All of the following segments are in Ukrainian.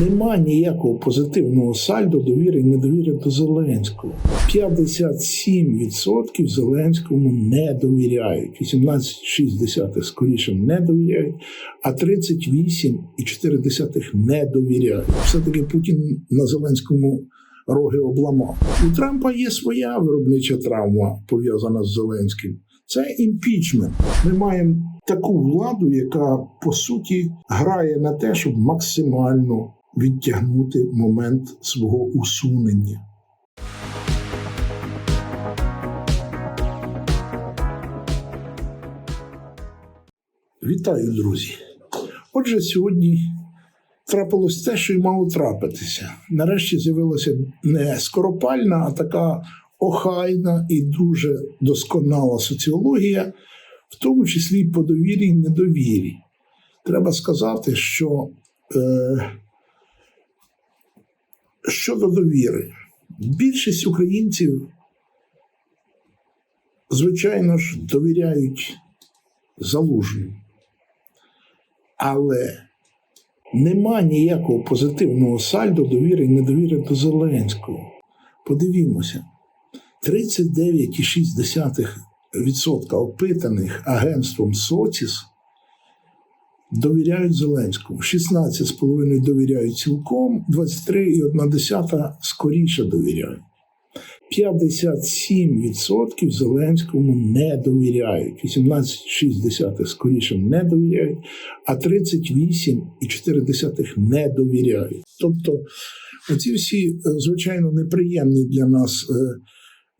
Нема ніякого позитивного сальдо довіри і недовіри до Зеленського. 57% Зеленському не довіряють. 18,6 скоріше не довіряють, а 38,4 не довіряють. Все-таки Путін на Зеленському роги обламав. У Трампа є своя виробнича травма пов'язана з Зеленським. Це імпічмент. Ми маємо таку владу, яка по суті грає на те, щоб максимально відтягнути момент свого усунення. Вітаю, друзі! Отже, сьогодні трапилось те, що й мало трапитися. Нарешті з'явилася не скоропальна, а така охайна і дуже досконала соціологія, в тому числі й по довірі і недовірі. Треба сказати, що е, щодо довіри, більшість українців, звичайно ж, довіряють залужному. Але нема ніякого позитивного сальдо довіри і недовіри до Зеленського. Подивімося, 39,6% опитаних агентством Соціс довіряють Зеленському, 16,5% довіряють цілком, 23,1% скоріше довіряють. 57% Зеленському не довіряють, 18,6 скоріше не довіряють, а 38,4 не довіряють. Тобто, оці всі, е, звичайно, неприємні для нас е,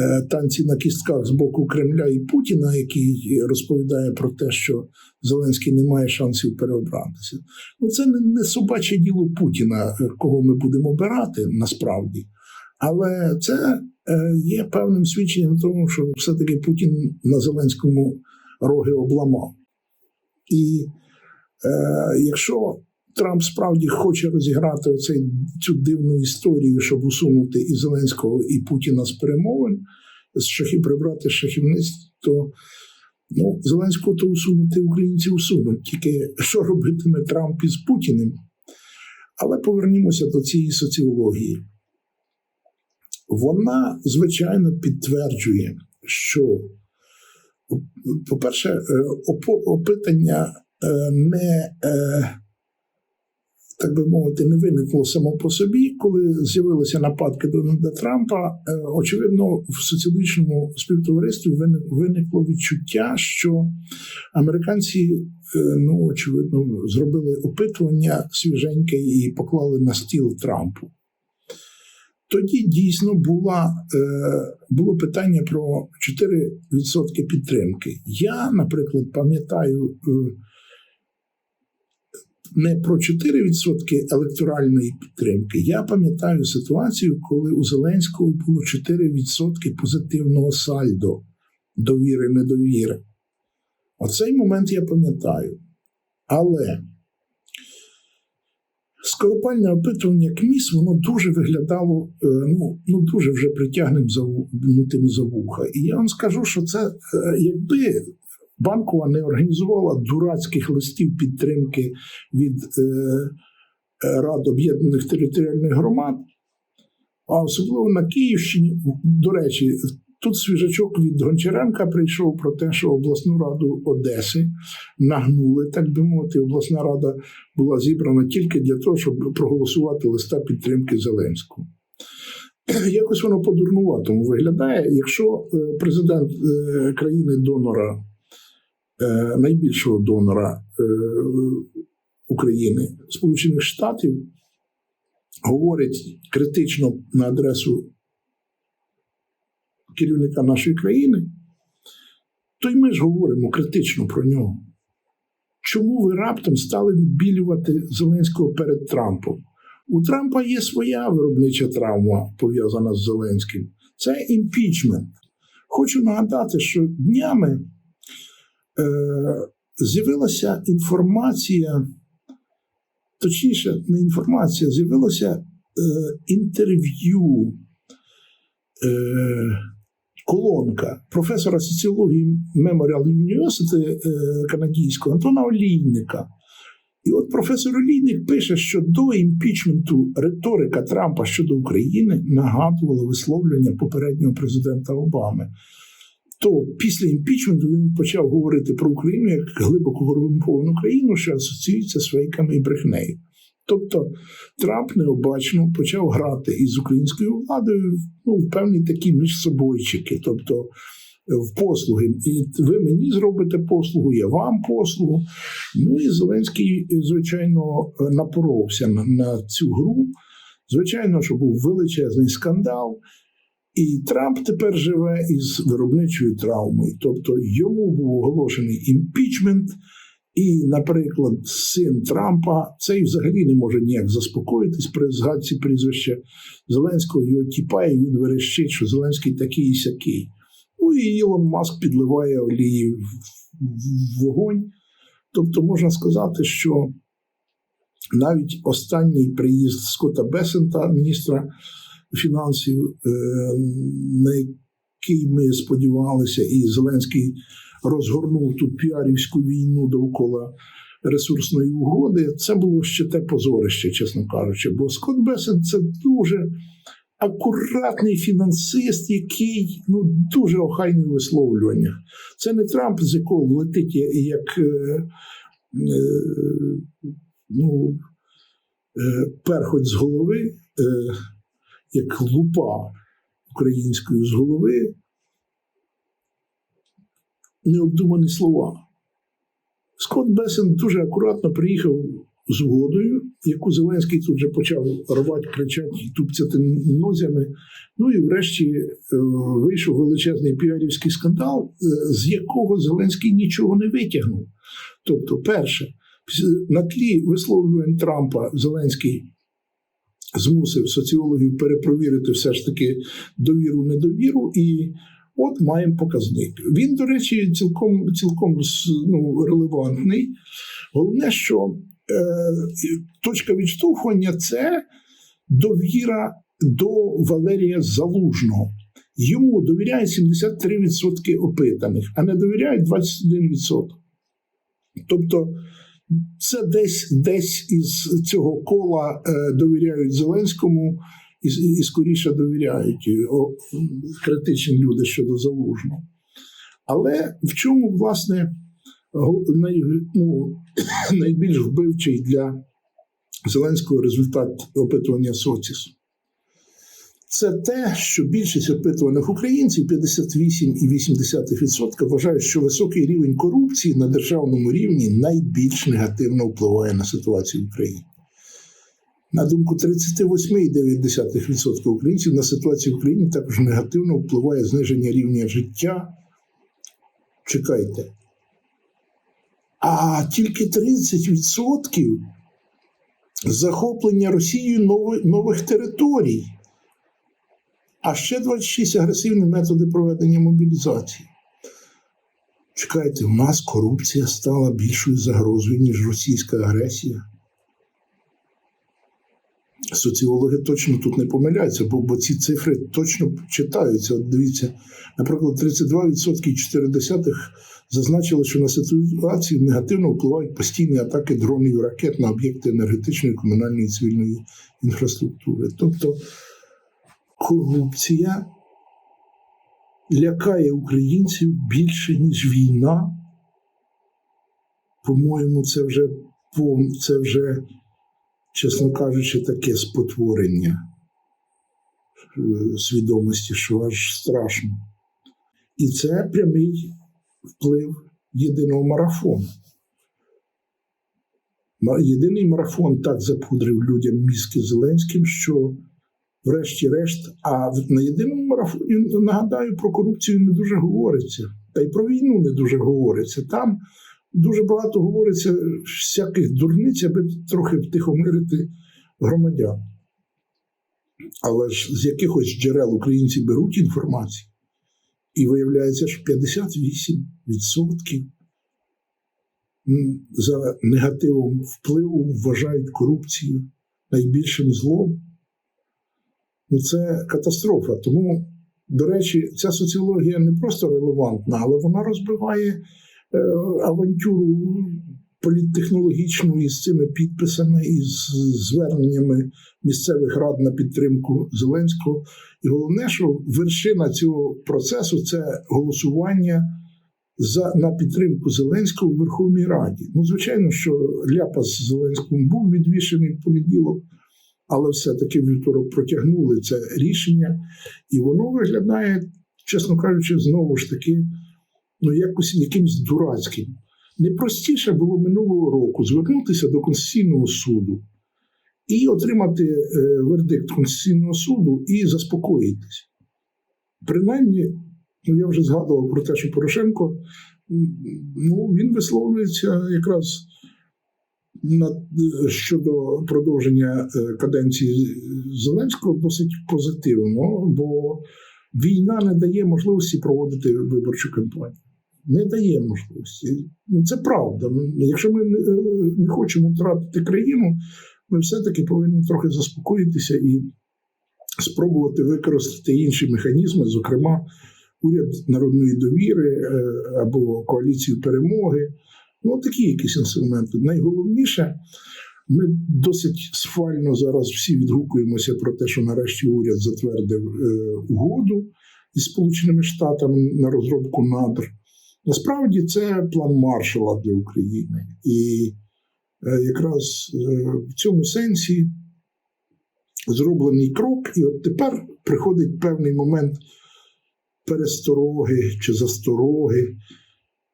е, танці на кістках з боку Кремля і Путіна, який розповідає про те, що Зеленський не має шансів переобратися. Ну, це не, собаче діло Путіна, е, кого ми будемо обирати насправді. Але це е, є певним свідченням тому, що все-таки Путін на Зеленському роги обламав. І е, якщо Трамп справді хоче розіграти оцей, цю дивну історію, щоб усунути і Зеленського, і Путіна з перемовин, з шахів прибрати з шахівниць, то ну, Зеленського то усунути українці усунуть. Тільки що робитиме Трамп із Путіним? Але повернімося до цієї соціології вона, звичайно, підтверджує, що, по-перше, е, опитання е, не, е, так би мовити, не виникло само по собі, коли з'явилися нападки Дональда Трампа. Очевидно, в соціологічному співтоваристві виникло відчуття, що американці, ну очевидно, зробили опитування свіженьке і поклали на стіл Трампу. Тоді дійсно була, е, було питання про 4% підтримки. Я, наприклад, пам'ятаю е, не про 4% електоральної підтримки. Я пам'ятаю ситуацію, коли у Зеленського було 4% позитивного сальдо довіри, недовіри. Оцей момент я пам'ятаю. Але Скоропальне опитування КМІС воно дуже виглядало ну, ну дуже вже притягнутим за вуха. І я вам скажу, що це е, якби банкова не організувала дурацьких листів підтримки від е, е, Рад об'єднаних територіальних громад, а особливо на Київщині, до речі, Тут свіжачок від Гончаренка прийшов про те, що обласну раду Одеси нагнули, так би мовити. Обласна рада була зібрана тільки для того, щоб проголосувати листа підтримки Зеленського. Якось воно по-дурнуватому виглядає. Якщо е, президент країни-донора, найбільшого донора України, Сполучених Штатів, говорить критично на адресу керівника нашої країни, то й ми ж говоримо критично про нього. Чому ви раптом стали відбілювати Зеленського перед Трампом? У Трампа є своя виробнича травма, пов'язана з Зеленським. Це імпічмент. Хочу нагадати, що днями е, з'явилася інформація, точніше, не інформація, з'явилося е, інтерв'ю. Е, колонка професора соціології Memorial University е, канадійського Антона Олійника. І от професор Олійник пише, що до імпічменту риторика Трампа щодо України нагадувала висловлювання попереднього президента Обами. То після імпічменту він почав говорити про Україну як глибоко корумповану країну, що асоціюється з фейками і брехнею. Тобто Трамп необачно почав грати із українською владою ну, в певні такі міжсобойчики, тобто в послуги. І ви мені зробите послугу, я вам послугу. Ну і Зеленський, звичайно, напоровся на, на цю гру. Звичайно, що був величезний скандал. І Трамп тепер живе із виробничою травмою. Тобто йому був оголошений імпічмент, і, наприклад, син Трампа цей взагалі не може ніяк заспокоїтись при згадці прізвища Зеленського. Його тіпає, він верещить, що Зеленський такий і сякий. Ну і Ілон Маск підливає олії в вогонь. Тобто, можна сказати, що навіть останній приїзд Скотта Бесента, міністра фінансів, е, на який ми сподівалися, і Зеленський розгорнув ту піарівську війну довкола ресурсної угоди. Це було ще те позорище, чесно кажучи. Бо Скотт Бесент це дуже акуратний фінансист, який ну дуже охайний у висловлюваннях. Це не Трамп, з якого летить як. Е, е, ну, перхоть з голови, як лупа українською з голови, необдумані слова. Скотт Бесен дуже акуратно приїхав з угодою, яку Зеленський тут же почав рвати, кричати тупцяти нозями. Ну і врешті е, вийшов величезний піарівський скандал, з якого Зеленський нічого не витягнув. Тобто, перше, на тлі висловлювань Трампа Зеленський змусив соціологів перепровірити все ж таки довіру недовіру і. От маємо показник. Він, до речі, цілком цілком ну, релевантний. Головне, що е, точка відштовхування це довіра до Валерія Залужного. Йому довіряють 73% опитаних, а не довіряють 21%. Тобто, це десь десь із цього кола е, довіряють Зеленському і, і скоріше довіряють о, критичні люди щодо залужного. Але в чому, власне, най, ну, найбільш вбивчий для Зеленського результат опитування Соцісу? Це те, що більшість опитуваних українців 58,8% вважають, що високий рівень корупції на державному рівні найбільш негативно впливає на ситуацію в Україні. На думку 38,9% українців на ситуацію в Україні також негативно впливає зниження рівня життя. Чекайте. А тільки 30% захоплення Росією нових територій а ще 26 агресивні методи проведення мобілізації. Чекайте, у нас корупція стала більшою загрозою, ніж російська агресія. Соціологи точно тут не помиляються, бо, бо ці цифри точно читаються. От дивіться, наприклад, 32,4 зазначили, що на ситуацію негативно впливають постійні атаки дронів і ракет на об'єкти енергетичної, комунальної і цивільної інфраструктури. Тобто корупція лякає українців більше, ніж війна. По-моєму, це вже, це вже, чесно кажучи, таке спотворення е, свідомості, що аж страшно. І це прямий вплив єдиного марафону. Єдиний марафон так запудрив людям мізки Зеленським, що врешті-решт. А на єдиному марафоні нагадаю, про корупцію не дуже говориться, та й про війну не дуже говориться. Там дуже багато говориться всяких дурниць, аби трохи втихомирити громадян. Але ж з якихось джерел українці беруть інформацію, і виявляється, що 58% за негативом впливу вважають корупцію найбільшим злом. Ну, це катастрофа. Тому, до речі, ця соціологія не просто релевантна, але вона розбиває е, авантюру політтехнологічну із цими підписами, із зверненнями місцевих рад на підтримку Зеленського. І головне, що вершина цього процесу це голосування за на підтримку Зеленського в Верховній Раді. Ну, звичайно, що ляпас з Зеленським був відвішений в понеділок, але все-таки вівторок протягнули це рішення, і воно виглядає, чесно кажучи, знову ж таки, ну, якось якимсь дурацьким. Непростіше було минулого року звернутися до Конституційного суду і отримати е, вердикт Конституційного суду і заспокоїтися. Принаймні, ну я вже згадував про те, що Порошенко ну, він висловлюється якраз щодо продовження е, каденції Зеленського досить позитивно, бо війна не дає можливості проводити виборчу кампанію. Не дає можливості. Ну, це правда. Якщо ми не, не хочемо втратити країну, ми все-таки повинні трохи заспокоїтися і спробувати використати інші механізми, зокрема, уряд народної довіри е, або коаліцію перемоги. Ну, такі якісь інструменти. Найголовніше, ми досить сфально зараз всі відгукуємося про те, що нарешті уряд затвердив е, угоду із Сполученими Штатами на розробку надр. Насправді це план маршала для України. І е, якраз е, в цьому сенсі зроблений крок, і от тепер приходить певний момент перестороги чи застороги.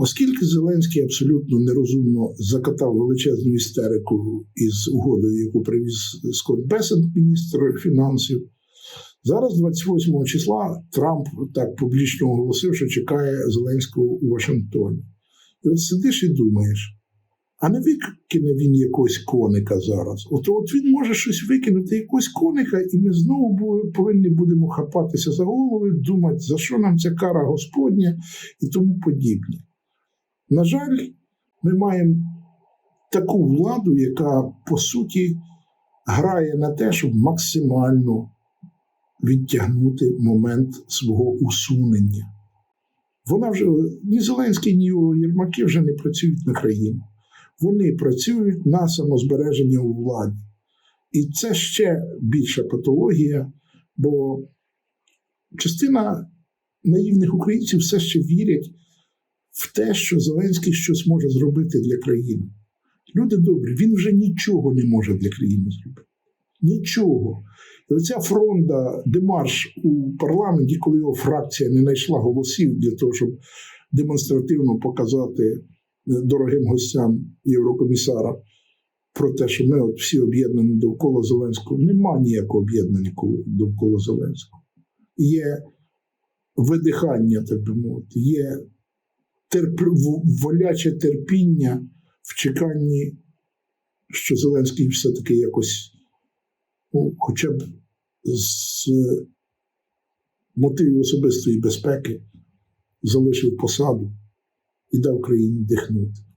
Оскільки Зеленський абсолютно нерозумно закатав величезну істерику із угодою, яку привіз Скотт Бесент, міністр фінансів, зараз, 28 числа, Трамп так публічно оголосив, що чекає Зеленського у Вашингтоні. І от сидиш і думаєш, а не викине він якогось коника зараз. От, от він може щось викинути, якогось коника, і ми знову повинні будемо хапатися за голови, думати, за що нам ця кара Господня і тому подібне. На жаль, ми маємо таку владу, яка по суті грає на те, щоб максимально відтягнути момент свого усунення. Вона вже ні Зеленський, ні Єрмаки вже не працюють на країну. Вони працюють на самозбереження у владі. І це ще більша патологія, бо частина наївних українців все ще вірять в те, що Зеленський щось може зробити для країни. Люди добрі, він вже нічого не може для країни зробити. Нічого. І оця фронда, демарш у парламенті, коли його фракція не знайшла голосів для того, щоб демонстративно показати е, дорогим гостям Єврокомісара про те, що ми от всі об'єднані довкола Зеленського. Нема ніякого об'єднання довкола Зеленського. Є видихання, так би мовити, є терп... воляче терпіння в чеканні, що Зеленський все-таки якось, ну, хоча б з мотивів особистої безпеки залишив посаду і дав країні дихнути.